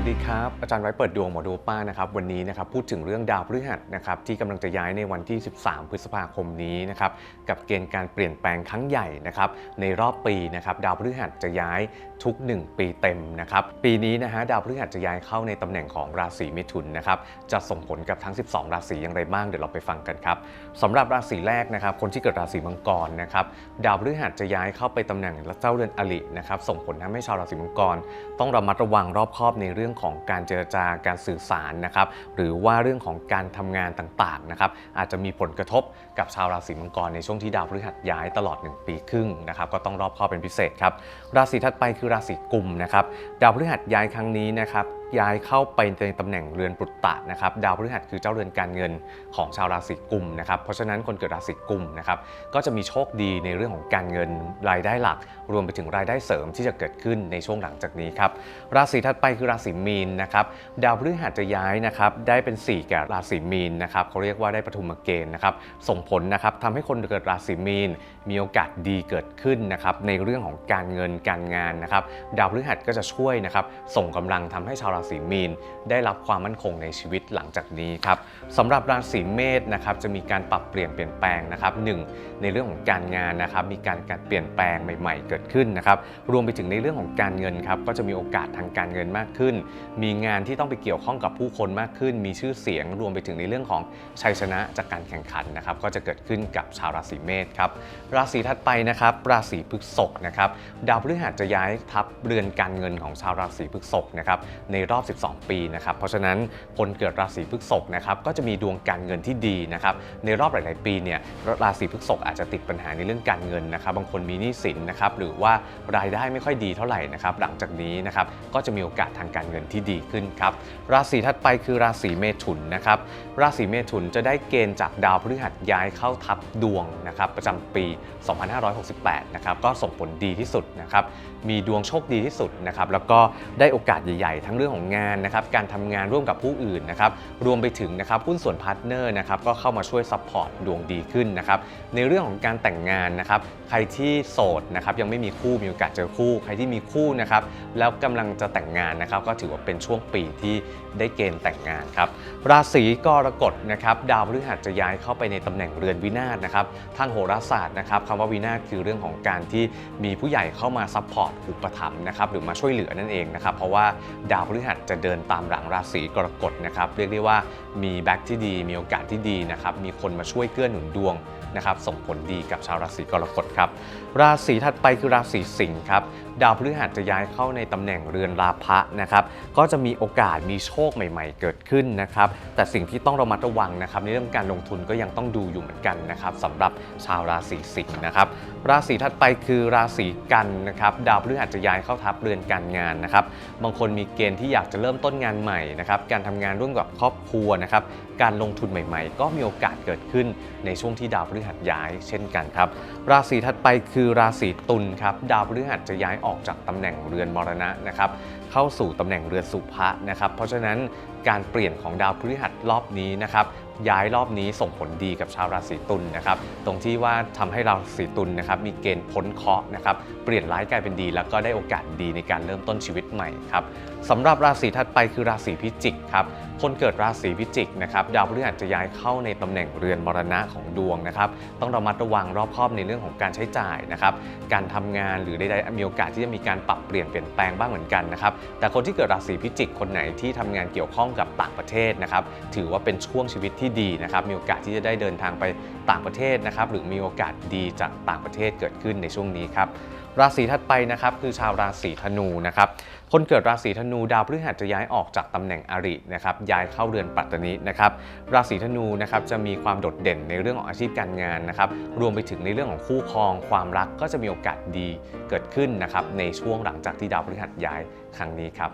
วัสดีครับ อาจารย์ไว้เปิดดวงหมอดูป้านะครับวันนี้นะครับพูดถึงเรื่องดาวพฤหัสนะครับที่กำลังจะย้ายในวันที่ 13 พฤษภาคมนี้นะครับกับเกณฑ์การเปลี่ยนแปลงครั้งใหญ่นะครับในรอบปีนะครับดาวพฤหัสจะย้ายทุก 1 ปีเต็มนะครับปีนี้นะฮะดาวพฤหัสจะย้ายเข้าในตำแหน่งของราศีมิถุนนะครับจะส่งผลกับทั้ง 12 ราศีอย่างไรบ้างเดี๋ยวเราไปฟังกันครับสำหรับราศีแรกนะครับคนที่เกิดราศีมังกรนะครับดาวพฤหัสจะย้ายเข้าไปตำแหน่งเจ้าเรือนอลินะครับส่งผลทำให้ชาวราศีมังกร ต้องระมัดระวังรอบคอบในเรื่อง่องของการเจรจาการสื่อสารนะครับหรือว่าเรื่องของการทำงานต่างๆนะครับอาจจะมีผลกระทบกับชาวราศีมังกรในช่วงที่ดาวพฤหัสย้ายตลอด 1 ปีครึ่งนะครับก็ต้องรอบคอบเป็นพิเศษครับราศีถัดไปคือราศีกุมนะครับดาวพฤหัสย้ายครั้งนี้นะครับย้ายเข้าไปในตำแหน่งเรือนปุตตะนะครับดาวพฤหัสคือเจ้าเรือนการเงินของชาวราศีกุมนะครับเพราะฉะนั้นคนเกิดราศีกุมนะครับก็จะมีโชคดีในเรื่องของการเงินรายได้หลัก รวมไปถึงรายได้เสริมที่จะเกิดขึ้นในช่วงหลังจากนี้ครับราศีถัดไปคือราศีมีนนะครับดาวพฤหัสจะย้ายนะครับได้เป็น 4 แก่ราศีมีนนะครับเขาเรียกว่าได้ปฐุมเกณฑ์นะครับส่งผลนะครับทำให้คนเกิดราศีมีน มีโอกาสดีเกิดขึ้นนะครับในเรื่องของการเงินการงานนะครับดาวพฤหัสก็จะช่วยนะครับส่งกำลังทำให้ชาวราศีมีน ได้รับความมั่นคงในชีวิตหลังจากนี้ครับสำหรับราศีเมษนะครับจะมีการปรับเปลี่ยนเปลี่ยนแปลงนะครับหนึ่งในเรื่องของการงานนะครับมีการการเปลี่ยนแปลงใหม่ ๆ เกิดขึ้นนะครับรวมไปถึงในเรื่องของการเงินครับก็จะมีโอกาสทางการเงินมากขึ้น มีงานที่ต้องไปเกี่ยวข้องกับผู้คนมากขึ้น มีชื่อเสียงรวมไปถึงในเรื่องของชัยชนะจากการแข่งขันนะครับก็จะเกิดขึ้นกับชาวราศีเมษครับราศีถัดไปนะครับราศีพฤษภนะครับดาวพฤหัสจะย้ายทับเรือนการเงินของชาวราศีพฤษภนะครับในรอบ 12 ปีนะครับ เพราะฉะนั้นคนเกิดราศีพฤษภนะครับก็จะมีดวงการเงินที่ดีนะครับ ในรอบหลาย ๆ ปีเนี่ยราศีพฤษภอาจจะติดปัญหาในเรื่องการเงินนะครับ บางคนมีหนี้สินนะครับหรือว่ารายได้ไม่ค่อยดีเท่าไหร่นะครับ หลังจากนี้นะครับก็จะมีโอกาสทางการเงินที่ดีขึ้นครับ ราศีถัดไปคือราศีเมถุนนะครับ ราศีเมถุนจะได้เกณฑ์จากดาวพฤหัสย้ายเข้าทับดวงนะครับประจำปี 2568 นะครับก็ส่งผลดีที่สุดนะครับ มีดวงโชคดีที่สุดนะครับ แล้วก็ได้โอกาสใหญ่ ๆ ทั้งเรื่องของงานนะครับการทำงานร่วมกับผู้อื่นนะครับรวมไปถึงนะครับหุ้นส่วนพาร์ทเนอร์นะครับก็เข้ามาช่วยซัพพอร์ตดวงดีขึ้นนะครับในเรื่องของการแต่งงานนะครับใครที่โสดนะครับยังไม่มีคู่มีโอกาสเจอคู่ ใครที่มีคู่นะครับแล้วกำลังจะแต่งงานนะครับก็ถือว่าเป็นช่วงปีที่ได้เกณฑ์แต่งงานครับราศีกรกฎนะครับดาวพฤหัสจะย้ายเข้าไปในตำแหน่งเรือนวินาศนะครับทางโหราศาสตร์นะครับคำว่าวินาศคือเรื่องของการที่มีผู้ใหญ่เข้ามาซัพพอร์ตอุปถัมภ์นะครับหรือมาช่วยเหลือนั่นเองนะครับเพราะว่าดาวพฤหัสจะเดินตามหลังราศีกรกฎนะครับเรียกได้ว่ามีแบ็คที่ดี มีโอกาสที่ดีนะครับมีคนมาช่วยเกื้อหนุนดวงนะครับส่งผลดีกับชาวราศีกรกฎครับราศีถัดไปคือราศีสิงห์ครับดาวพฤหัสจะย้ายเข้าในตำแหน่งเรือนราพะนะครับก็จะมีโอกาสมีโชคใหม่ ๆ เกิดขึ้นนะครับแต่สิ่งที่ต้องระมัดระวังนะครับในเรื่องการลงทุนก็ยังต้องดูอยู่เหมือนกันนะครับสำหรับชาวราศีสิงห์นะครับราศีถัดไปคือราศีกันนะครับดาวพฤหัสจะย้ายเข้าทับเรือนการงานนะครับบางคนมีเกณฑ์ที่อยากจะเริ่มต้นงานใหม่นะครับการทำงานร่วมกับครอบครัวนะครับการลงทุนใหม่ๆ ก็มีโอกาสเกิดขึ้นในช่วงที่ดาวพฤหัสย้ายเช่นกันครับราศีถัดไปคือราศีตุลครับดาวพฤหัสจะย้ายออกจากตำแหน่งเรือนมรณะนะครับเข้าสู่ตำแหน่งเรือนสุภะนะครับเพราะฉะนั้นการเปลี่ยนของดาวพฤหัสรอบนี้นะครับย้ายรอบนี้ส่งผลดีกับชาวราศีตุลนะครับ ตรงที่ว่าทำให้ราศีตุลนะครับมีเกณฑ์พ้นเคราะห์นะครับ เปลี่ยนร้ายกลายเป็นดี แล้วก็ได้โอกาสดีในการเริ่มต้นชีวิตใหม่ครับสำหรับราศีถัดไปคือราศีพิจิกครับ คนเกิดราศีพิจิกนะครับดาวพฤหัสจะย้ายเข้าในตำแหน่งเรือนมรณะของดวงนะครับ ต้องระมัดระวังรอบคอบในเรื่องของการใช้จ่ายนะครับ การทำงานหรือใดๆมีโอกาสที่จะมีการปรับเปลี่ยนเปลี่ยนแปลงบ้างเหมือนกันนะครับ แต่คนที่เกิดราศีพิจิกคนไหนที่ทำงานเกี่ยวข้องกับต่างประเทศนะครับ ถือว่าเป็นช่วงชีวิตที่ดีนะครับ มีโอกาสที่จะได้เดินทางไปต่างประเทศนะครับ หรือมีโอกาสดีจากต่างประเทศเกิดขึ้นในช่วงนี้ครับราศีถัดไปนะครับคือชาวราศีธนูนะครับคนเกิดราศีธนูดาวพฤหัสจะย้ายออกจากตำแหน่งอรินะครับย้ายเข้าเรือนปัตตนินะครับราศีธนูนะครับจะมีความโดดเด่นในเรื่องของอาชีพการงานนะครับรวมไปถึงในเรื่องของคู่ครองความรักก็จะมีโอกาสดีเกิดขึ้นนะครับในช่วงหลังจากที่ดาวพฤหัสย้ายครั้งนี้ครับ